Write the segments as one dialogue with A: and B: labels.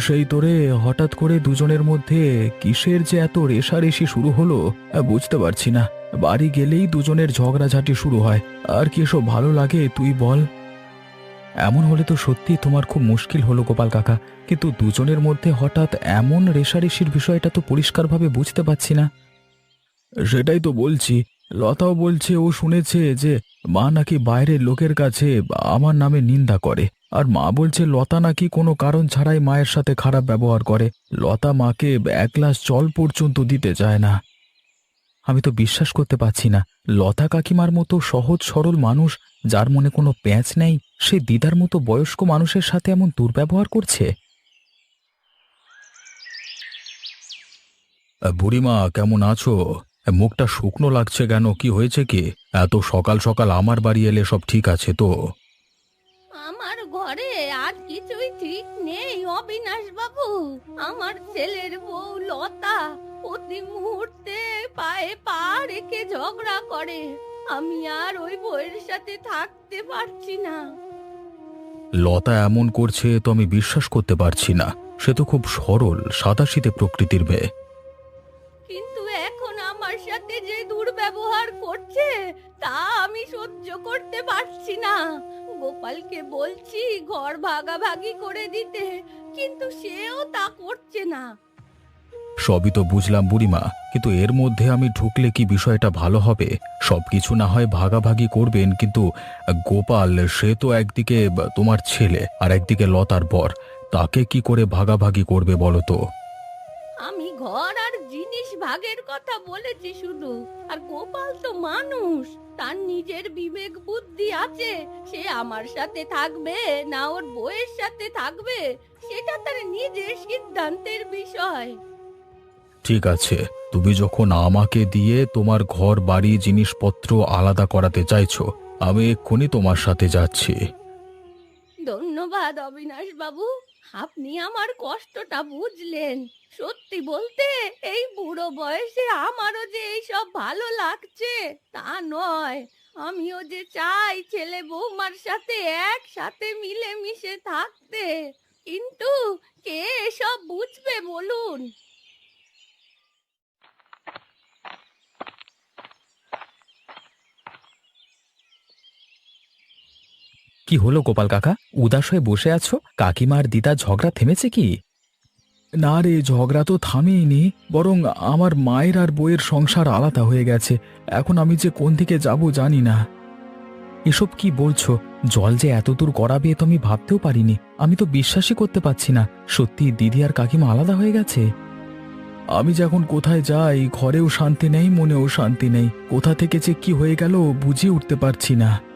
A: সেই তোরে হঠাৎ করে দুজনের মধ্যে কিসের যে এত রেশারেশি শুরু হলো বুঝতে পারছি না। বাড়ি গেলেই দুজনের ঝগড়াঝাটি শুরু হয়। আর কি এসব ভালো লাগে, তুই বল। এমন হলে তো সত্যি তোমার খুব মুশকিল হলো গোপাল কাকা। কিন্তু দুজনের মধ্যে হঠাৎ এমন রেশারেশির বিষয়টা তো পরিষ্কারভাবে বুঝতে পারছি না। সেটাই তো বলছি। লতাও বলছে, ও শুনেছে যে মা নাকি বাইরের লোকের কাছে আমার নামে নিন্দা করে। আর মা বলছে, লতা নাকি কোনো কারণ ছাড়াই মায়ের সাথে খারাপ ব্যবহার করে। লতা মাকে এক গ্লাস জল পর্যন্ত দিতে চায় না। আমি তো বিশ্বাস করতে পারছি না। লতা কাকিমার মতো সহজ সরল মানুষ, যার মনে কোনো প্যাঁচ নেই, সে দিদার মতো বয়স্ক মানুষের সাথে এমন দুর্ব্যবহার করছে? বুড়িমা, কেমন আছো? মুখটা শুকনো লাগছে কেন? কি হয়েছে কি? এত সকাল সকাল আমার বাড়ি এলে সব ঠিক আছে তো?
B: আমার ঘরে আর কিছুই ঠিক নেই অবিনাশ বাবু আমার ছেলের বউ লতা প্রতি মুহূর্তে পায়ে পা রেখে ঝগড়া করে। আমি আর ওই বউয়ের সাথে থাকতে পারছি না।
A: লতা এমন করছে তো আমি বিশ্বাস করতে পারছি না। সে তো খুব সরল সাদাশীতে প্রকৃতির মেয়ে।
B: কিন্তু এখন আমার সাথে যে দুর্ব্যবহার করছে তা আমি সহ্য করতে পারছি না। গোপালকে বলছি ঘর ভাগাভাগি করে দিতে কিন্তু সেও তা করছে না।
A: সবই তো বুঝলাম বুড়িমা কিন্তু এর মধ্যে আমি ঢুকলে কি বিষয়টা ভালো হবে? সবকিছু না হয় ভাগাভাগি করবেন কিন্তু গোপাল সে তো একদিকে তোমার ছেলে আর একদিকে লতার বর তাকে কি করে ভাগাভাগি করবে বলো তো?
B: আমি ঘর আর ভাগের কথা বলেছি শুধু। আর গোপাল তো মানুষ তার নিজের বিবেক বুদ্ধি আছে। সে আমার সাথে থাকবে না ওর বউয়ের সাথে থাকবে সেটা তার নিজের সিদ্ধান্তের বিষয়।
A: ঠিক আছে তুমি যখন আমাকে দিয়ে তোমার ঘর বাড়ি জিনিসপত্র আলাদা করাতে চাইছো আমি এক্ষুনি তোমার সাথে যাচ্ছি।
B: ধন্যবাদ অবিনাশ বাবু আপনি আমার কষ্টটা বুঝলেন। সত্যি বলতে, এই বুড়ো বয়সে আমারও যে এইসব ভালো লাগছে, তা নয়। আমিও যে চাই ছেলে বৌমার সাথে একসাথে মিলেমিশে থাকতে। কিন্তু কে এসব বুঝবে বলুন?
A: কি হলো গোপাল কাকা? উদাস হয়ে বসে আছো? কাকিমার দিদা ঝগড়া থেমেছে কি? না রে, ঝগড়া তো থামেইনি, বরং আমার মায়ের আর বইয়ের সংসার আলাদা হয়ে গেছে। এখন আমি যে কোন দিকে যাব জানি না। এসব কি বলছো? জল যে এত দূর গড়াবে তো আমি ভাবতেও পারিনি। আমি তো বিশ্বাসই করতে পারছি না। সত্যি দিদি আর কাকিমা আলাদা হয়ে গেছে? আমি যখন কোথায় যাই, ঘরেও শান্তি নেই, মনেও শান্তি নেই। কোথা থেকে যে কি হয়ে গেল বুঝিয়ে উঠতে পারছি না।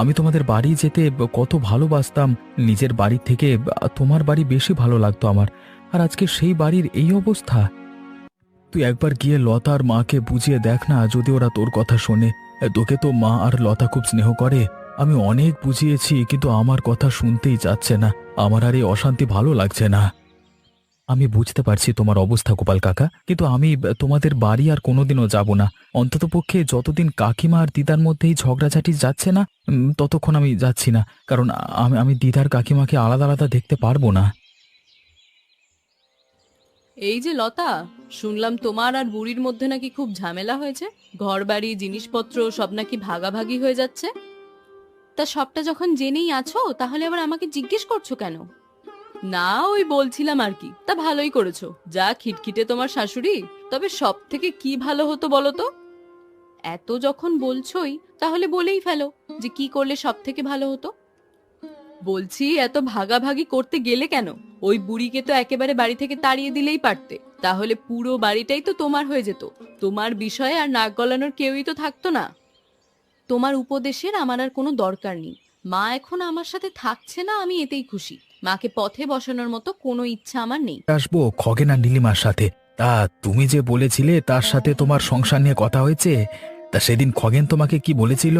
A: আমি তোমাদের বাড়ি যেতে কত ভালোবাসতাম। নিজের বাড়ি থেকে তোমার বাড়ি বেশি ভালো লাগতো আমার। আর আজকে সেই বাড়ির এই অবস্থা। তুই একবার গিয়ে লতা আর মাকে বুঝিয়ে দেখ না, যদি ওরা তোর কথা শোনে। তোকে তো মা আর লতা খুব স্নেহ করে। আমি অনেক বুঝিয়েছি, কিন্তু আমার কথা শুনতেই যাচ্ছে না। আমার আর এই অশান্তি ভালো লাগছে না। আমি বুঝতে পারছি তোমার অবস্থা, গোপাল কাকা, কিন্তু আমি তোমাদের বাড়ি আর কোনোদিনও যাব না। অন্ততপক্ষে যতদিন কাকিমা আর দিদার মধ্যে এই ঝগড়াঝাটি যাচ্ছে না ততক্ষণ আমি যাচ্ছি না, কারণ আমি আমি দিদার কাকিমাকে আলাদা আলাদা দেখতে পারব না।
C: এই যে লতা, শুনলাম তোমার আর বুড়ির মধ্যে নাকি খুব ঝামেলা হয়েছে। ঘর বাড়ি জিনিসপত্র সব নাকি ভাগাভাগি হয়ে যাচ্ছে। তা সবটা যখন জেনেই আছো, তাহলে আবার আমাকে জিজ্ঞেস করছ কেন? না, ওই বলছিলাম আর কি। তা ভালোই করেছ। যা খিটখিটে তোমার শাশুড়ি, তবে সব থেকে কি ভালো হতো বলো তো? এত যখন বলছই, তাহলে বলেই ফেলো যে কি করলে সব থেকে ভালো হতো। বলছি, এত ভাগাভাগি করতে গেলে কেন? ওই বুড়িকে তো একেবারে বাড়ি থেকে তাড়িয়ে দিলেই পারতে। তাহলে পুরো বাড়িটাই তো তোমার হয়ে যেত। তোমার বিষয়ে আর নাক গলানোর কেউই তো থাকতো না। তোমার উপদেশের আমার আর কোনো দরকার নেই। মা এখন আমার সাথে থাকছে না, আমি এতেই খুশি। মাকে পথে বসানোর মতো কোনো ইচ্ছা আমার নেই।
A: আসব খগেন আর নীলিমার সাথে। তা তুমি যে বলেছিলে তার সাথে তোমার সংসার নিয়ে কথা হয়েছে তা সেদিন খগেন তোমাকে কি বলেছিল?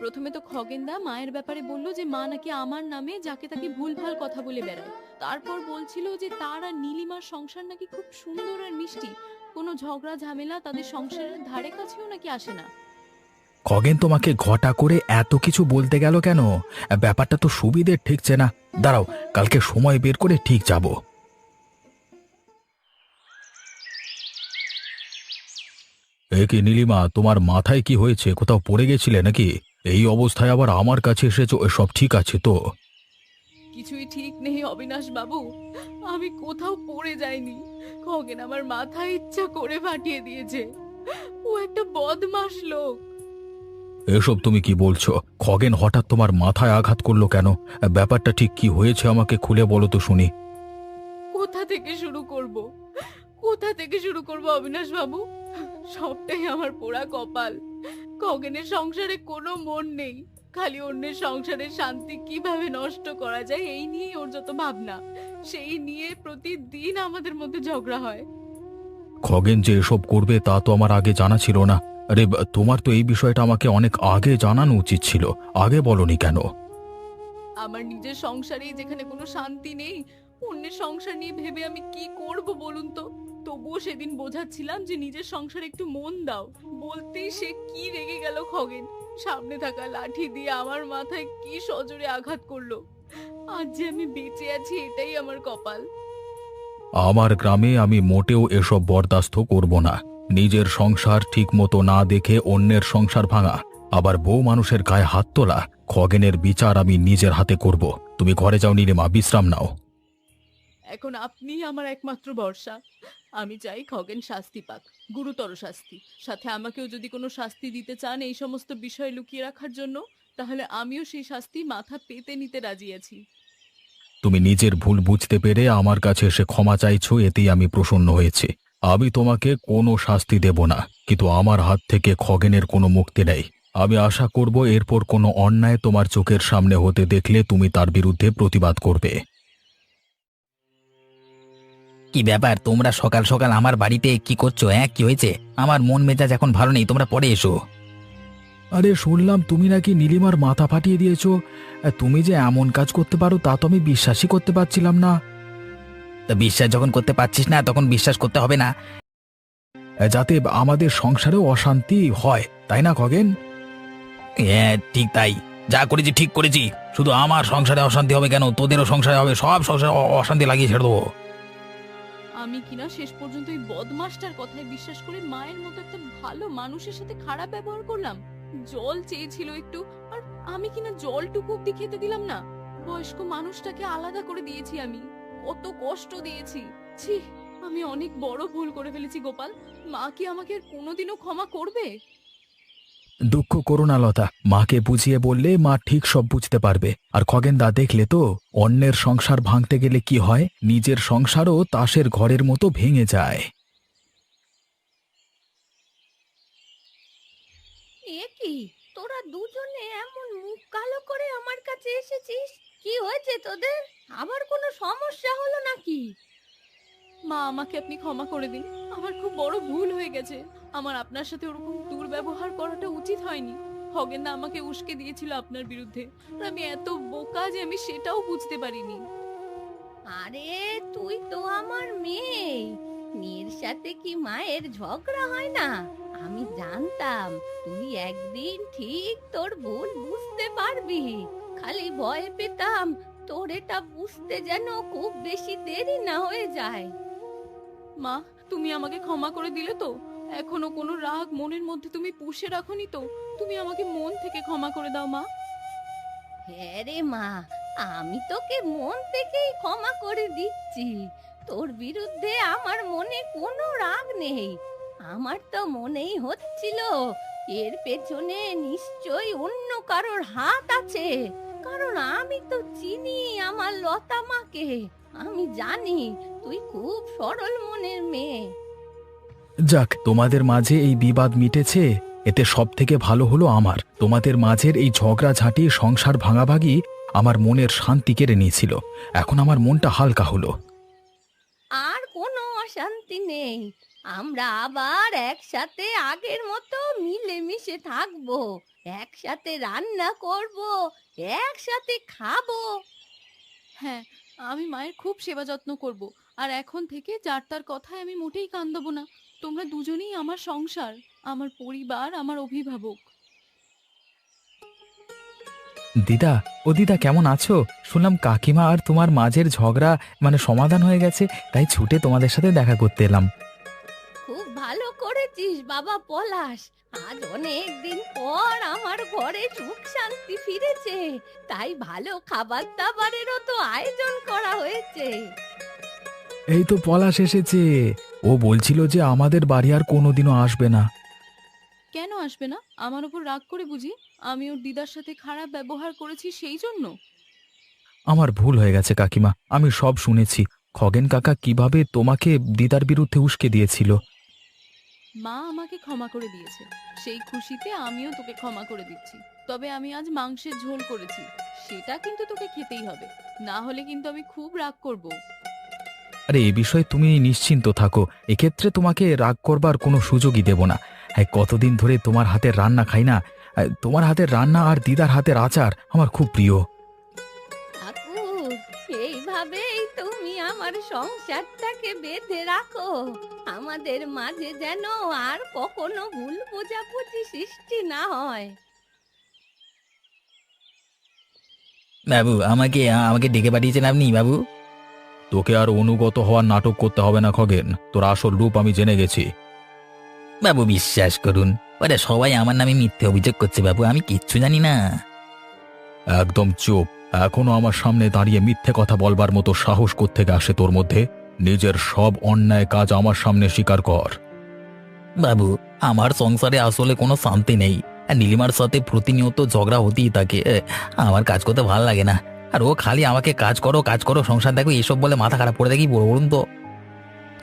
C: প্রথমে তো খগেনদা মায়ের ব্যাপারে বলল যে মা নাকি আমার নামে যাকে তাকে ভুলভাল কথা বলে বেড়ায়। তারপর বলছিল যে তার আর নীলিমার সংসার নাকি খুব সুন্দর আর মিষ্টি। কোনো ঝগড়া ঝামেলা তাদের সংসারের ধারে কাছেও নাকি আসে না।
A: খগেন তোমাকে ঘটা করে এত কিছু বলতে গেল কেন? ব্যাপারটা তো সুবিধের ঠিকছে না দাঁড়াও, কালকে সময় বের করে ঠিক যাব। কি নীলিমা, তোমার মাথায় কি হয়েছে? কোথাও পড়ে গেছিলে নাকি? এই অবস্থায় আবার আমার কাছে এসেছ? সব ঠিক আছে তো?
C: কিছুই ঠিক নেই, অবিনাশ বাবু। আমি কোথাও পড়ে যাইনি। খগেন আমার মাথায় ইচ্ছা করে ফাটিয়ে দিয়েছে। ও একটা বদমাস লোক।
A: এসব তুমি কি বলছো? খগেন হঠাৎ তোমার মাথায় আঘাত করল কেন? ব্যাপারটা ঠিক কি হয়েছে আমাকে খুলে বলো তো শুনি।
C: কোথা থেকে শুরু করব? কোথা থেকে শুরু করব অবিনাশ বাবু সবটাই আমার পোড়া কপাল। খগেনের সংসারে কোনো মন নেই। খালি অন্যের সংসারের শান্তি কীভাবে নষ্ট করা যায়, এই নিয়েই ওর যত ভাবনা। সেই নিয়ে প্রতিদিন আমাদের মধ্যে ঝগড়া হয়।
A: খগেন যে এসব করবে তা তো আমার আগে জানা ছিল না। আরে, তোমার তো এই বিষয়টা আমাকে অনেক আগে জানানো উচিত ছিল। আগে বলনি কেন?
C: আমার নিজের সংসারেই যেখানে কোনো শান্তি নেই, অন্যের সংসার নিয়ে ভেবে আমি কি করব বলুন তো? তবুও সেদিন বোঝাচ্ছিলাম যে নিজের সংসারে একটু মন দাও। বলতেই সে কি রেগে গেল খগেন। সামনে থাকা লাঠি দিয়ে আমার মাথায় কি সজোরে আঘাত করল। আজ যে আমি বেঁচে আছি এটাই আমার কপাল।
A: আমার গ্রামে আমি মোটেও এসব বরদাস্ত করব না। নিজের সংসার ঠিক মতো না দেখে অন্যের সংসার ভাঙা। আবার বউ মানুষের গায়ে হাত তোলা, খগেনের বিচার আমি নিজের হাতে করব। তুমি ঘরে যাও নীলিমা, বিশ্রাম নাও।
C: এখন আপনিই আমার একমাত্র ভরসা। আমি চাই খগেন শাস্তি পাক, গুরুতর শাস্তি। সাথে আমাকেও যদি কোনো শাস্তি দিতে চান এই সমস্ত বিষয় লুকিয়ে রাখার জন্য, তাহলে আমিও সেই শাস্তি মাথা পেতে নিতে রাজি আছি।
A: তুমি নিজের ভুল বুঝতে পেরে আমার কাছে এসে ক্ষমা চাইছো, এতেই আমি প্রসন্ন হয়েছি। আমি তোমাকে কোনো শাস্তি দেব না, কিন্তু আমার হাত থেকে খগেনের কোনো মুক্তি নেই। আমি আশা করব এরপর কোনো অন্যায় তোমার চোখের সামনে হতে দেখলে তুমি তার বিরুদ্ধে প্রতিবাদ করবে।
D: কি ব্যাপার? তোমরা সকাল সকাল আমার বাড়িতে কি করছ হ্যাঁ? কি হয়েছে? আমার মন মেজাজ এখন ভালো নেই, তোমরা পরে এসো।
A: আরে শুনলাম তুমি নাকি নীলিমার মাথা ফাটিয়ে দিয়েছ। তুমি যে এমন কাজ করতে পারো তা তো আমি বিশ্বাসই করতে পারছিলাম না।
D: তা বিশ্বাস যখন করতে পারছিস না তখন বিশ্বাস করতে হবে না।
A: যাতে আমাদের সংসারেও অশান্তি হয় তাই না খগেন?
D: হ্যাঁ ঠিক তাই। যা করেছি ঠিক করেছি। শুধু আমার সংসারে অশান্তি হবে কেন? তোদেরও সংসারে হবে সব সংসারে অশান্তি লাগিয়ে ছেড়ে দেবো।
C: আমি কিনা শেষ পর্যন্ত ওই বদমাসটার কথায় বিশ্বাস করে মায়ের মতো একটা ভালো মানুষের সাথে খারাপ ব্যবহার করলাম? জল চেয়েছিল একটু, আর আমি কিনা জলটুকু অব্দি খেতে দিলাম না। বয়স্ক মানুষটাকে আলাদা করে দিয়েছি আমি। কত কষ্ট দিয়েছি। ছি, আমি অনেক বড় ভুল করে ফেলেছি গোপাল। মা কি আমাকে কোনোদিনও ক্ষমা করবে?
A: দুঃখ করো লতা। মাকে বুঝিয়ে বললে মা ঠিক সব বুঝতে পারবে। আর খগেন দা দেখলে তো, অন্যের সংসার ভাঙতে গেলে কি হয়? নিজের সংসারও তাসের ঘরের মতো ভেঙে যায়।
B: এ কি? তোরা দুজনে এমন মুখ কালো করে আমার কাছে এসেছিস? কি হয়েছে তোদের? আবার কোনো সমস্যা হলো নাকি?
C: মা, আমাকে আপনি ক্ষমা করে দিন। আমার খুব বড় ভুল হয়ে গেছে। আমার আপনার সাথে ওরকম দুর্ব্যবহার করাটা উচিত হয়নি। খগেন না আমাকে উস্কে দিয়েছিল আপনার বিরুদ্ধে। আমি এত বোকা যে আমি সেটাও বুঝতে পারিনি।
B: আরে, তুই তো আমার মেয়ে। মেয়ের সাথে কি মায়ের ঝগড়া হয় না? আমি জানতাম তুই একদিন ঠিক তোর ভুল বুঝতে পারবি। খালি ভয় পেতাম তোর এটা বুঝতে যেন খুব বেশি দেরি না হয়ে যায়।
C: মা তুমি আমাকে ক্ষমা করে দিলে তো? এখনও কোনো রাগ মনের মধ্যে তুমি পুষে রাখোনি তো? তুমি আমাকে মন থেকে ক্ষমা করে দাও মা।
B: হ্যাঁ রে মা আমি তোকে মন থেকেই ক্ষমা করে দিচ্ছি। তোর বিরুদ্ধে আমার মনে কোনো রাগ নেই। আমার তো মনেই হচ্ছিল এর পেছনে নিশ্চয়ই অন্য কারোর হাত আছে। কারণ আমি তো চিনি আমার লতা মাকে। আমি জানি তুই খুব সরল মনের মেয়ে।
A: যাক তোমাদের মাঝে এই বিবাদ মিটেছে এতে সব থেকে ভালো হলো আমার। তোমাদের মাঝের এই ঝগড়াঝাঁটি সংসার ভাঙাভাগি আমার মনের শান্তি কেড়ে নিয়েছিল। এখন আমার মনটা হালকা হলো।
B: আর কোনো অশান্তি নেই। আমরা আবার একসাথে আগের মতো মিলেমিশে থাকব একসাথে রান্না করব একসাথে খাব।
C: হ্যাঁ আমি মায়ের খুব সেবা যত্ন করব আর এখন থেকে যার তার কথায় আমি মোটেই কান দেবো না। তোমরা দুজনেই আমার সংসার আমার পরিবার আমার অভিভাবক।
A: দিদা ও দিদা কেমন আছো? শুনলাম কাকিমা আর তোমার মাঝের ঝগড়া মানে সমাধান হয়ে গেছে তাই ছুটে তোমাদের সাথে দেখা করতে এলাম।
B: ভালো বাবা পলাশ। আজ অনেক দিন পর আমার ঘরে সুখ শান্তি ফিরেছে। তাই ভালো খাবার দাবারেরও তো আয়োজন করা হয়েছে।
A: এই তো পলাশ এসেছে। ও বলছিল যে আমাদের বাড়ি আর কোনোদিনও আসবে না।
C: কেন আসবে না? আমার উপর রাগ করে বুঝি। আমি ওর দিদার সাথে খারাপ ব্যবহার করেছি সেই জন্য।
A: আমার ভুল হয়ে গেছে কাকিমা। আমি সব শুনেছি। খগেন কাকা কীভাবে তোমাকে দিদার বিরুদ্ধে উস্কে দিয়েছিল?
C: মা আমাকে ক্ষমা করে দিয়েছে। সেই খুশিতে আমিও তোকে ক্ষমা করে দিচ্ছি। তবে আমি আজ মাংসের ঝোল করেছি। সেটা কিন্তু তোকে খেতেই হবে। না হলে কিন্তু আমি খুব রাগ করব।
A: আরে এ বিষয়ে তুমি নিশ্চিন্ত থাকো। এক্ষেত্রে তোমাকে রাগ করবার কোনো সুযোগই দেব না। হ্যাঁ কতদিন ধরে তোমার হাতের রান্না খাই না আহ, তোমার হাতের রান্না আর দিদার হাতের আচার আমার খুব প্রিয়।
B: এইভাবেই তুমি আমার সংসারটাকে বেঁধে রাখো। আমাদের মাঝে যেন আর কখনো ভুল বোঝাবুঝি সৃষ্টি না হয়।
D: বাবু আমাকে আমাকে ডেকে পাঠিয়েছেন আপনি বাবু?
A: তোকে আর অনুগত হওয়ার নাটক করতে হবে না খগেন। তোর আসল রূপ আমি জেনে গেছি।
D: বাবু বিশ্বাস করুন ওরা সবাই আমার নামে মিথ্যে অভিযোগ করছে বাবু আমি কিচ্ছু জানি না।
A: একদম চুপ। এখনও আমার সামনে দাঁড়িয়ে মিথ্যে কথা বলবার মতো সাহস থেকে আসে তোর মধ্যে? নিজের সব অন্যায় কাজ আমার সামনে স্বীকার কর।
D: বাবু আমার সংসারে আসলে কোনো শান্তি নেই। আর নীলিমার সাথে প্রতিনিয়ত ঝগড়া হতেই থাকে। এ, আমার কাজ করতে ভালো লাগে না। আর ও খালি আমাকে কাজ করো কাজ করো সংসার দেখো এসব বলে মাথা খারাপ করে দেখি বড় বলুন তো।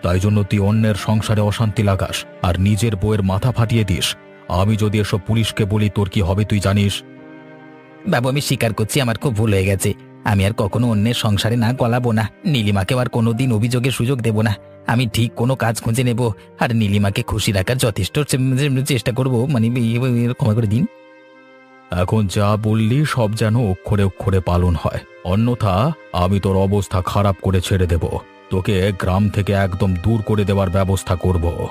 A: তাই জন্য তুই অন্যের সংসারে অশান্তি লাগাস আর নিজের বউয়ের মাথা ফাটিয়ে দিস। আমি যদি এসব পুলিশকে বলি তোর কি হবে তুই জানিস?
D: বাবু আমি স্বীকার করছি আমার খুব ভুল হয়ে গেছে। আমি আর কখনো অন্যের সংসারে না গলাবো না। নীলিমাকে আর কোনোদিন অভিযোগের সুযোগ দেব না। আমি ঠিক কোনো কাজ খুঁজে নেব। আর নীলিমাকে খুশি রাখার যথেষ্ট চেষ্টা করব। মানে ক্ষমা করে দিন।
A: এখন যা বললি, সব যেন অক্ষরে অক্ষরে পালন হয়। অন্যথা, আমি তোর অবস্থা খারাপ করে ছেড়ে দেব। তোকে গ্রাম থেকে একদম দূর করে দেওয়ার ব্যবস্থা করব।